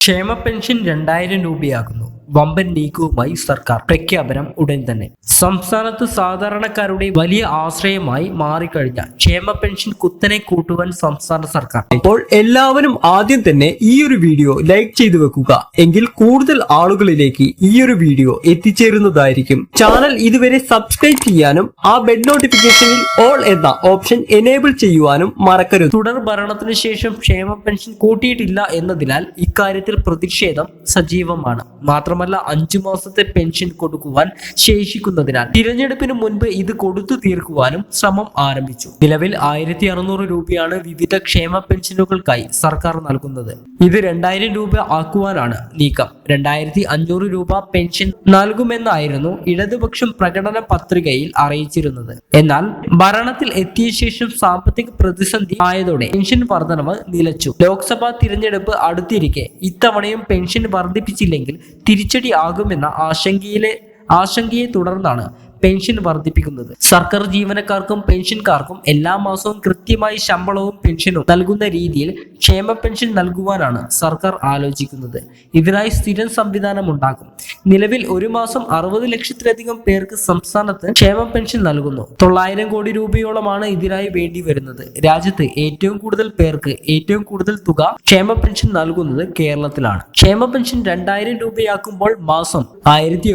ക്ഷേമ പെൻഷൻ രണ്ടായിരം രൂപയാകുന്നു. വമ്പൻ നീക്കവുമായി സർക്കാർ പ്രഖ്യാപനം ഉടൻ തന്നെ. സംസ്ഥാനത്ത് സാധാരണക്കാരുടെ വലിയ ആശ്രയമായി മാറിക്കഴിഞ്ഞ ക്ഷേമ പെൻഷൻ കുത്തനെ കൂട്ടുവാൻ സംസ്ഥാന സർക്കാർ. അപ്പോൾ എല്ലാവരും ആദ്യം തന്നെ ഈ ഒരു വീഡിയോ ലൈക്ക് ചെയ്തു വെക്കുക. എങ്കിൽ കൂടുതൽ ആളുകളിലേക്ക് ഈ ഒരു വീഡിയോ എത്തിച്ചേരുന്നതായിരിക്കും. ചാനൽ ഇതുവരെ സബ്സ്ക്രൈബ് ചെയ്യാനും ആ ബെൽ നോട്ടിഫിക്കേഷനിൽ ഓൾ എന്ന ഓപ്ഷൻ എനേബിൾ ചെയ്യുവാനും മറക്കരുത്. തുടർ ഭരണത്തിനു ശേഷം ക്ഷേമ പെൻഷൻ കൂട്ടിയിട്ടില്ല എന്നതിനാൽ ഇക്കാര്യത്തിൽ പ്രതിഷേധം സജീവമാണ്. മാത്രമല്ല അഞ്ചു മാസത്തെ പെൻഷൻ കൊടുക്കുവാൻ ശേഷിക്കുന്നതിനാൽ തിരഞ്ഞെടുപ്പിന് മുൻപ് ഇത് കൊടുത്തു തീർക്കുവാനും ശ്രമം ആരംഭിച്ചു. നിലവിൽ ആയിരത്തി അറുന്നൂറ് രൂപയാണ് വിവിധ ക്ഷേമ പെൻഷനുകൾക്കായി സർക്കാർ നൽകുന്നത്. ഇത് രണ്ടായിരം രൂപ ആക്കുവാനാണ് നീക്കം. രണ്ടായിരത്തി അഞ്ഞൂറ് രൂപ പെൻഷൻ നൽകുമെന്നായിരുന്നു ഇടതുപക്ഷം പ്രകടന പത്രികയിൽ അറിയിച്ചിരുന്നത്. എന്നാൽ ഭരണത്തിൽ എത്തിയ ശേഷം സാമ്പത്തിക പ്രതിസന്ധി ആയതോടെ പെൻഷൻ വർധനവ് നിലച്ചു. ലോക്സഭാ തിരഞ്ഞെടുപ്പ് അടുത്തിരിക്കെ ഇത്തവണയും പെൻഷൻ വർദ്ധിപ്പിച്ചില്ലെങ്കിൽ തിരിച്ചടി ആകുമെന്ന ആശങ്കയിലെ ആശങ്കയെ തുടർന്നാണ് പെൻഷൻ വർദ്ധിപ്പിക്കുന്നത്. സർക്കാർ ജീവനക്കാർക്കും പെൻഷൻകാർക്കും എല്ലാ മാസവും കൃത്യമായി ശമ്പളവും പെൻഷനും നൽകുന്ന രീതിയിൽ ക്ഷേമ പെൻഷൻ നൽകുവാനാണ് സർക്കാർ ആലോചിക്കുന്നത്. ഇതിനായി സ്ഥിരം സംവിധാനം ഉണ്ടാക്കും നിലവിൽ ഒരു മാസം അറുപത് ലക്ഷത്തിലധികം പേർക്ക് സംസ്ഥാനത്ത് ക്ഷേമ പെൻഷൻ നൽകുന്നു. തൊള്ളായിരം കോടി രൂപയോളമാണ് ഇതിനായി വേണ്ടി വരുന്നത്. രാജ്യത്ത് ഏറ്റവും കൂടുതൽ പേർക്ക് ഏറ്റവും കൂടുതൽ തുക ക്ഷേമ പെൻഷൻ നൽകുന്നത് കേരളത്തിലാണ്. ക്ഷേമ പെൻഷൻ രണ്ടായിരം രൂപയാക്കുമ്പോൾ മാസം ആയിരത്തി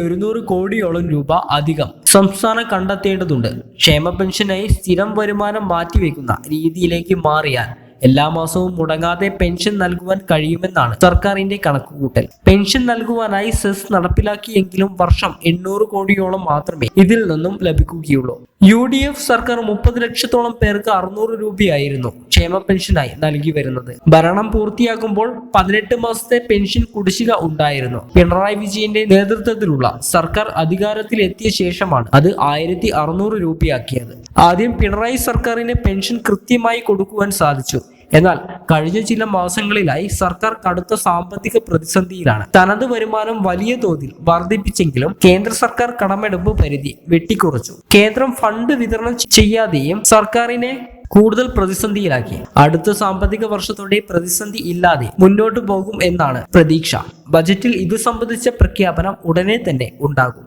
കോടിയോളം രൂപ അധികം. സംസ്ഥാനം കണ്ടെത്തേണ്ടതുണ്ട്. ക്ഷേമ പെൻഷനായി സ്ഥിരം വരുമാനം മാറ്റിവെക്കുന്ന രീതിയിലേക്ക് മാറിയാൽ എല്ലാ മാസവും മുടങ്ങാതെ പെൻഷൻ നൽകുവാൻ കഴിയുമെന്നാണ് സർക്കാരിന്റെ കണക്കുകൂട്ടൽ. പെൻഷൻ നൽകുവാനായി സെസ് നടപ്പിലാക്കിയെങ്കിലും വർഷം എണ്ണൂറ് കോടിയോളം മാത്രമേ ഇതിൽ നിന്നും ലഭിക്കുകയുള്ളൂ. യു ഡി എഫ് സർക്കാർ മുപ്പത് ലക്ഷത്തോളം പേർക്ക് അറുന്നൂറ് രൂപയായിരുന്നു ക്ഷേമ പെൻഷനായി നൽകി വരുന്നത്. ഭരണം പൂർത്തിയാക്കുമ്പോൾ പതിനെട്ട് മാസത്തെ പെൻഷൻ കുടിശ്ശിക ഉണ്ടായിരുന്നു. പിണറായി വിജയന്റെ നേതൃത്വത്തിലുള്ള സർക്കാർ അധികാരത്തിൽ എത്തിയ ശേഷമാണ് അത് ആയിരത്തി അറുന്നൂറ് രൂപയാക്കിയത്. ആദ്യം പിണറായി സർക്കാരിന് പെൻഷൻ കൃത്യമായി കൊടുക്കുവാൻ സാധിച്ചു. എന്നാൽ കഴിഞ്ഞ ചില മാസങ്ങളിലായി സർക്കാർ കടുത്ത സാമ്പത്തിക പ്രതിസന്ധിയിലാണ്. തനത് വരുമാനം വലിയ തോതിൽ വർദ്ധിപ്പിച്ചെങ്കിലും കേന്ദ്ര സർക്കാർ കടമെടുപ്പ് പരിധി വെട്ടിക്കുറച്ചു. കേന്ദ്രം ഫണ്ട് വിതരണം ചെയ്യാതെയും സർക്കാരിനെ കൂടുതൽ പ്രതിസന്ധിയിലാക്കി. അടുത്ത സാമ്പത്തിക വർഷത്തോടെ പ്രതിസന്ധി ഇല്ലാതെ മുന്നോട്ടു പോകും എന്നാണ് പ്രതീക്ഷ. ബജറ്റിൽ ഇത് സംബന്ധിച്ച പ്രഖ്യാപനം ഉടനെ തന്നെ ഉണ്ടാകും.